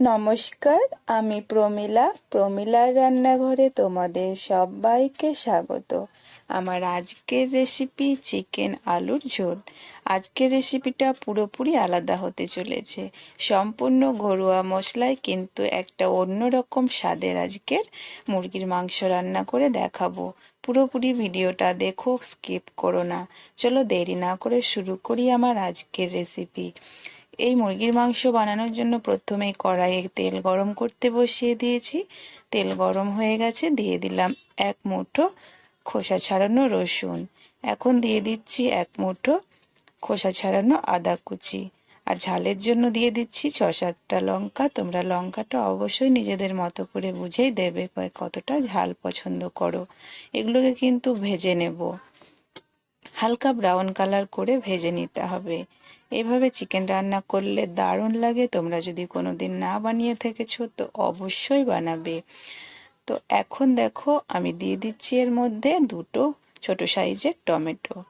নমস্কার, আমি প্রমিলা। প্রমিলার রান্নাঘরে তোমাদের সবাইকে স্বাগত। আমার আজকের রেসিপি চিকেন আলুর ঝোল। আজকের রেসিপিটা পুরোপুরি আলাদা হতে চলেছে। সম্পূর্ণ ঘরোয়া মশলায় কিন্তু একটা অন্যরকম স্বাদের আজকের মুরগির মাংস রান্না করে দেখাবো। পুরোপুরি ভিডিওটা দেখো স্কিপ করো না। চলো দেরি না করে শুরু করি আমার আজকের রেসিপি এই মুরগির মাংস বানানোর জন্য প্রথমে কড়াইয়ে তেল গরম করতে বসিয়ে দিয়েছি। তেল গরম হয়ে গেছে, দিয়ে দিলাম এক মুঠো খোসা ছাড়ানো রসুন। এখন দিয়ে দিচ্ছি এক মুঠো খোসা ছাড়ানো আদা কুচি। আর ঝালের জন্য দিয়ে দিচ্ছি ছ সাতটা লঙ্কা। তোমরা লঙ্কাটা অবশ্যই নিজেদের মতো করে বুঝেই দেবে কতটা ঝাল পছন্দ করো। এগুলোকে কিন্তু ভেজে নেব। হালকা ব্রাউন কালার করে ভেজে নিতে হবে। এভাবে চিকেন রান্না করলে দারুণ লাগে। তোমরা যদি কোনো দিন না বানিয়ে থেকেছো, তো অবশ্যই বানাবে। তো এখন দেখো, আমি দিয়ে দিচ্ছি এর মধ্যে দুটো ছোট সাইজের টমেটো।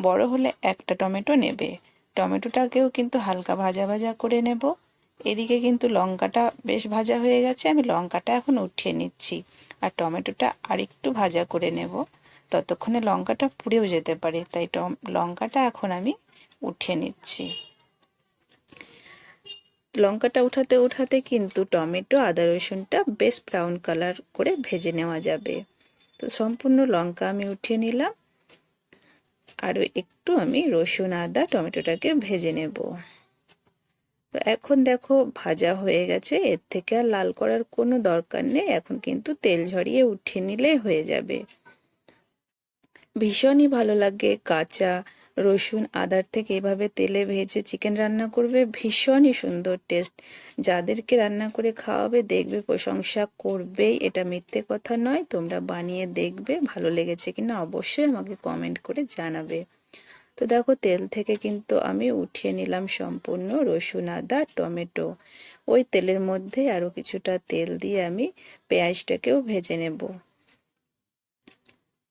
বড় হলে একটা টমেটো নেবে। টমেটোটাকেও কিন্তু হালকা ভাজা ভাজা করে নেব। এদিকে কিন্তু লঙ্কাটা বেশ ভাজা হয়ে গেছে, আমি লঙ্কাটা এখন উঠিয়ে নিচ্ছি। আর টমেটোটা আরেকটু ভাজা করে নেব। ততক্ষণে লঙ্কাটা পুড়েও যেতে পারে, তাই টম, লঙ্কাটা এখন আমি উঠিয়ে নিচ্ছি। লঙ্কাটা উঠাতে উঠাতে কিন্তু টমেটো, আদা রসুনটা বেশ ব্রাউন কালার করে ভেজে নেওয়া যাবে। তো সম্পূর্ণ লঙ্কা আমি উঠিয়ে নিলাম। আরও একটু আমি রসুন, আদা, টমেটোটাকে ভেজে নেব। তো এখন দেখো ভাজা হয়ে গেছে। এর থেকে আর লাল করার কোনো দরকার নেই। এখন কিন্তু তেল ঝরিয়ে উঠিয়ে নিলেই হয়ে যাবে। ভীষণই ভালো লাগে কাঁচা রসুন আদার থেকে এভাবে তেলে ভেজে চিকেন রান্না করবে। ভীষণই সুন্দর টেস্ট যাদেরকে রান্না করে খাওয়াবে, দেখবে প্রশংসা করবেই। এটা মিথ্যে কথা নয়, তোমরা বানিয়ে দেখবে, ভালো লেগেছে কিনা অবশ্যই আমাকে কমেন্ট করে জানাবে। তো দেখো, তেল থেকে কিন্তু আমি উঠিয়ে নিলাম সম্পূর্ণ রসুন, আদা, টমেটো। ওই তেলের মধ্যে আরও কিছুটা তেল দিয়ে আমি পেঁয়াজটাকেও ভেজে নেব।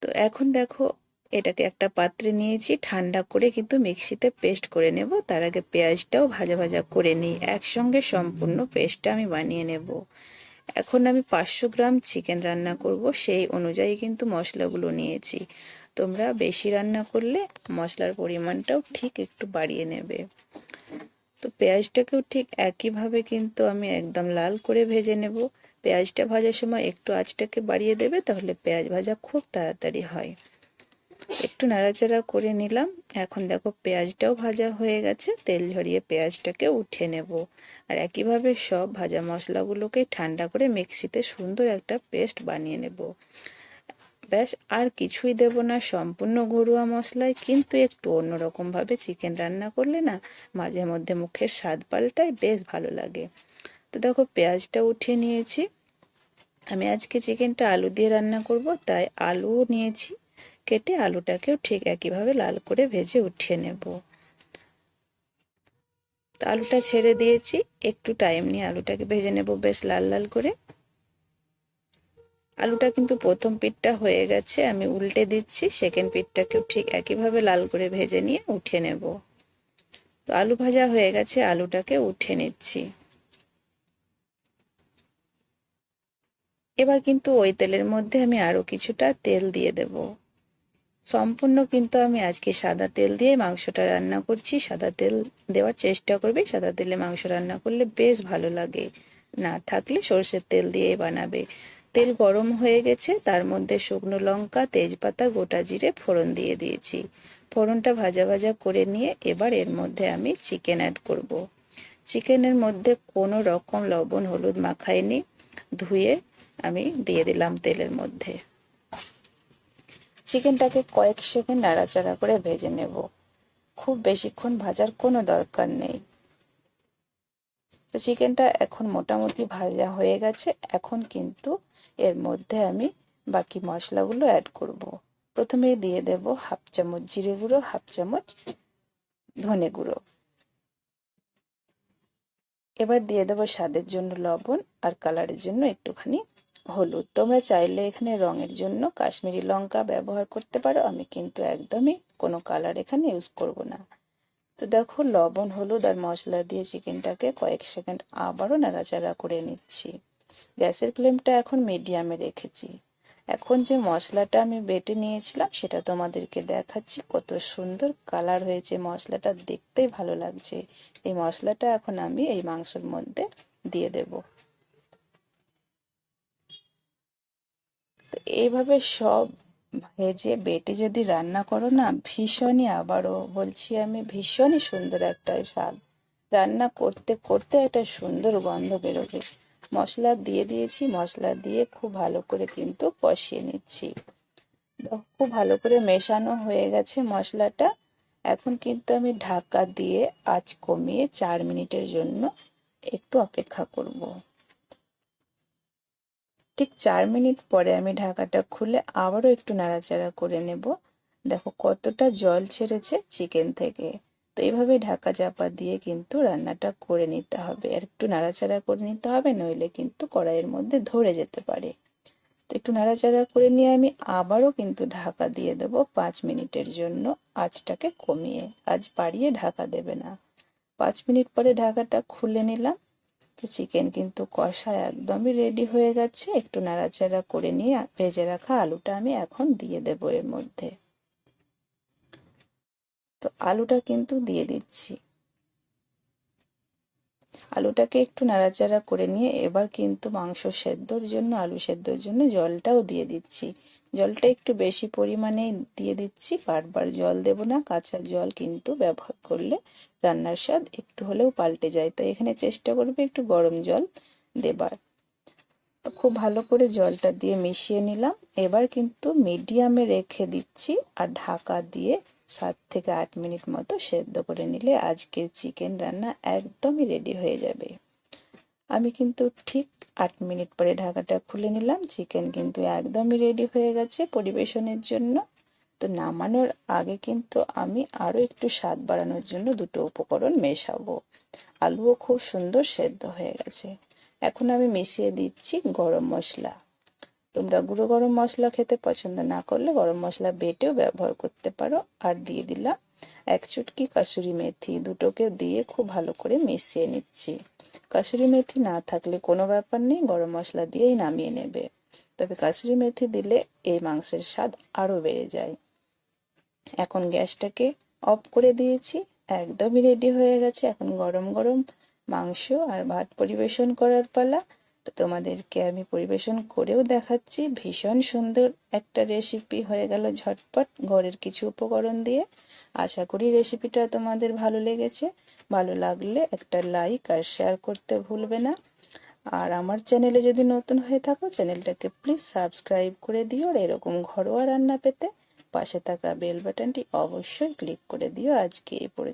তো এখন দেখো এটাকে একটা পাত্রে নিয়েছি, ঠান্ডা করে কিন্তু মিক্সিতে পেস্ট করে নেব। তার আগে পেঁয়াজটাও ভাজা ভাজা করে নিই। একসঙ্গে সম্পূর্ণ পেস্টটা আমি বানিয়ে নেব। এখন আমি পাঁচশো গ্রাম চিকেন রান্না করব। সেই অনুযায়ী কিন্তু মশলাগুলো নিয়েছি। তোমরা বেশি রান্না করলে মশলার পরিমাণটাও ঠিক একটু বাড়িয়ে নেবে। তো পেঁয়াজটাকেও ঠিক একইভাবে কিন্তু আমি একদম লাল করে ভেজে নেব। পেঁয়াজটা ভাজার সময় একটু আঁচটাকে বাড়িয়ে দেবে, তাহলে পেঁয়াজ ভাজা খুব তাড়াতাড়ি হয়। একটু নাড়াচাড়া করে নিলাম। এখন দেখো পেঁয়াজটাও ভাজা হয়ে গেছে। তেল ঝরিয়ে পেঁয়াজটাকে উঠিয়ে নেব। আর একইভাবে সব ভাজা মশলাগুলোকে ঠান্ডা করে মিক্সিতে সুন্দর একটা পেস্ট বানিয়ে নেব। ব্যাস, আর কিছুই দেব না। সম্পূর্ণ ঘরোয়া মশলায়, কিন্তু একটু অন্যরকমভাবে চিকেন রান্না করলে না, মাঝে মধ্যে মুখের স্বাদ পাল্টায় বেশ ভালো লাগে। তো দেখো পেঁয়াজটা উঠিয়ে নিয়েছি। আমি আজকে চিকেনটা আলু দিয়ে রান্না করব, তাই আলুও নিয়েছি। কেটে আলুটাকেও ঠিক একইভাবে লাল করে ভেজে উঠিয়ে নেব। তো আলুটা ছেড়ে দিয়েছি, একটু টাইম নিয়ে আলুটাকে ভেজে নেব বেশ লাল লাল করে। আলুটা কিন্তু প্রথম পিঠটা হয়ে গেছে, আমি উল্টে দিচ্ছি সেকেন্ড পিঠটাকেও ঠিক একইভাবে লাল করে ভেজে নিয়ে উঠিয়ে নেব। তো আলু ভাজা হয়ে গেছে, আলুটাকে উঠে নিচ্ছি। এবার কিন্তু ওই তেলের মধ্যে আমি আরও কিছুটা তেল দিয়ে দেবো। সম্পূর্ণ কিন্তু আমি আজকে সাদা তেল দিয়ে মাংসটা রান্না করছি। সাদা তেল দেওয়ার চেষ্টা করবে। সাদা তেলে মাংস রান্না করলে বেশ ভালো লাগে। না থাকলে সর্ষের তেল দিয়ে বানাবে। তেল গরম হয়ে গেছে, তার মধ্যে শুকনো লঙ্কা, তেজপাতা, গোটা জিরে ফোড়ন দিয়ে দিয়েছি। ফোড়নটা ভাজা ভাজা করে নিয়ে এবার এর মধ্যে আমি চিকেন অ্যাড করব। চিকেনের মধ্যে কোনো রকম লবণ হলুদ মাখাইনি। ধুয়ে আমি দিয়ে দিলাম তেলের মধ্যে। চিকেনটাকে কয়েক সেকেন্ড নাড়াচাড়া করে ভেজে নেব। খুব বেশিক্ষণ ভাজার কোনো দরকার নেই। তো চিকেনটা এখন মোটামুটি ভাজা হয়ে গেছে। এখন কিন্তু এর মধ্যে আমি বাকি মশলাগুলো অ্যাড করব। প্রথমেই দিয়ে দেব হাফ চামচ জিরে গুঁড়ো, হাফ চামচ ধনে গুঁড়ো। এবার দিয়ে দেবো স্বাদের জন্য লবণ আর কালারের জন্য একটুখানি হলুদ তোমরা চাইলে এখানে রঙের জন্য কাশ্মীরি লঙ্কা ব্যবহার করতে পারো। আমি কিন্তু একদমই কোনো কালার এখানে ইউজ করব না। তো দেখো, লবণ, হলুদ আর মশলা দিয়ে চিকেনটাকে কয়েক সেকেন্ড আবারও নাড়াচাড়া করে নিচ্ছি। গ্যাসের ফ্লেমটা এখন মিডিয়ামে রেখেছি। এখন যে মশলাটা আমি বেটে নিয়েছিলাম, সেটা তোমাদেরকে দেখাচ্ছি। কত সুন্দর কালার হয়েছে মশলাটা, দেখতেই ভালো লাগছে। এই মশলাটা এখন আমি এই মাংসের মধ্যে দিয়ে দেব। এইভাবে সব ভেজে বেটে যদি রান্না করো না, ভীষণই আবারও বলছি আমি, ভীষণই সুন্দর একটা স্বাদ। রান্না করতে করতে একটা সুন্দর গন্ধ বেরোবে। মশলা দিয়ে দিয়েছি, মশলা দিয়ে খুব ভালো করে কিন্তু কষিয়ে নিচ্ছি। খুব ভালো করে মেশানো হয়ে গেছে মশলাটা। এখন কিন্তু আমি ঢাকা দিয়ে আঁচ কমিয়ে চার মিনিটের জন্য একটু অপেক্ষা করব। ঠিক চার মিনিট পরে আমি ঢাকাটা খুলে আবারও একটু নাড়াচাড়া করে নেব। দেখো কতটা জল ছেড়েছে চিকেন থেকে। তো এইভাবে ঢাকা চাপা দিয়ে কিন্তু রান্নাটা করে নিতে হবে। আর একটু নাড়াচাড়া করে নিতে হবে, নইলে কিন্তু কড়াইয়ের মধ্যে ধরে যেতে পারে। তো একটু নাড়াচাড়া করে নিয়ে আমি আবারও কিন্তু ঢাকা দিয়ে দেব পাঁচ মিনিটের জন্য আঁচটাকে কমিয়ে। আজ বাড়িয়ে ঢাকা দেবে না। পাঁচ মিনিট পরে ঢাকাটা খুলে নিলাম। তো চিকেন কিন্তু কষা একদমই রেডি হয়ে গেছে। একটু নাড়াচাড়া করে নিয়ে ভেজে রাখা আলুটা আমি এখন দিয়ে দেবো এর মধ্যে। তো আলুটা কিন্তু দিয়ে দিচ্ছি। আলুটাকে একটু নাড়াচাড়া করে নিয়ে এবার কিন্তু মাংস সেদ্ধর জন্য, আলু সেদ্ধর জন্য জলটাও দিয়ে দিচ্ছি। জলটা একটু বেশি পরিমাণে দিয়ে দিচ্ছি। বারবার জল দেব না, কাঁচা জল কিন্তু ব্যবহার করলে রান্নার স্বাদ একটু হলেও পাল্টে যায়। তো এখানে চেষ্টা করবে একটু গরম জল দেবার। খুব ভালো করে জলটা দিয়ে মিশিয়ে নিলাম। এবার কিন্তু মিডিয়ামে রেখে দিচ্ছি আর ঢাকা দিয়ে সাত থেকে আট মিনিট মতো সেদ্ধ করে নিলে আজকের চিকেন রান্না একদমই রেডি হয়ে যাবে। আমি কিন্তু ঠিক আট মিনিট পরে ঢাকাটা খুলে নিলাম। চিকেন কিন্তু একদমই রেডি হয়ে গেছে পরিবেশনের জন্য। তো নামানোর আগে কিন্তু আমি আরও একটু স্বাদ বাড়ানোর জন্য দুটো উপকরণ মেশাবো। আলুও খুব সুন্দর সেদ্ধ হয়ে গেছে। এখন আমি মিশিয়ে দিচ্ছি গরম মশলা। তোমরা গুঁড়ো গরম মশলা খেতে পছন্দ না করলে গরম মশলা বেটেও ব্যবহার করতে পারো। আর দিয়ে দিলাম এক চুটকি কাসুরি মেথি, দুটোকে দিয়ে খুব ভালো করে মিশিয়ে নিচ্ছি। কাসুরি মেথি না থাকলে কোনো ব্যাপার নেই, গরম মশলা দিয়েই নামিয়ে নেবে। তবে কাসুরি মেথি দিলে এই মাংসের স্বাদ আরও বেড়ে যায়। এখন গ্যাসটাকে অফ করে দিয়েছি, একদমই রেডি হয়ে গেছে। এখন গরম গরম মাংস আর ভাত পরিবেশন করার পালা। তো তোমাদেরকে আমি পরিবেশন করেও দেখাচ্ছি। ভীষণ সুন্দর একটা রেসিপি হয়ে গেল ঝটপট ঘরের কিছু উপকরণ দিয়ে। আশা করি রেসিপিটা তোমাদের ভালো লেগেছে। ভালো লাগলে একটা লাইক আর শেয়ার করতে ভুলবে না। আর আমার চ্যানেলে যদি নতুন হয়ে থাকো চ্যানেলটাকে প্লিজ সাবস্ক্রাইব করে দিও আর এরকম ঘরোয়া রান্না পেতে পাশে থাকা বেল বাটনটি অবশ্যই ক্লিক করে দিও। আজকে এই পর্যন্ত।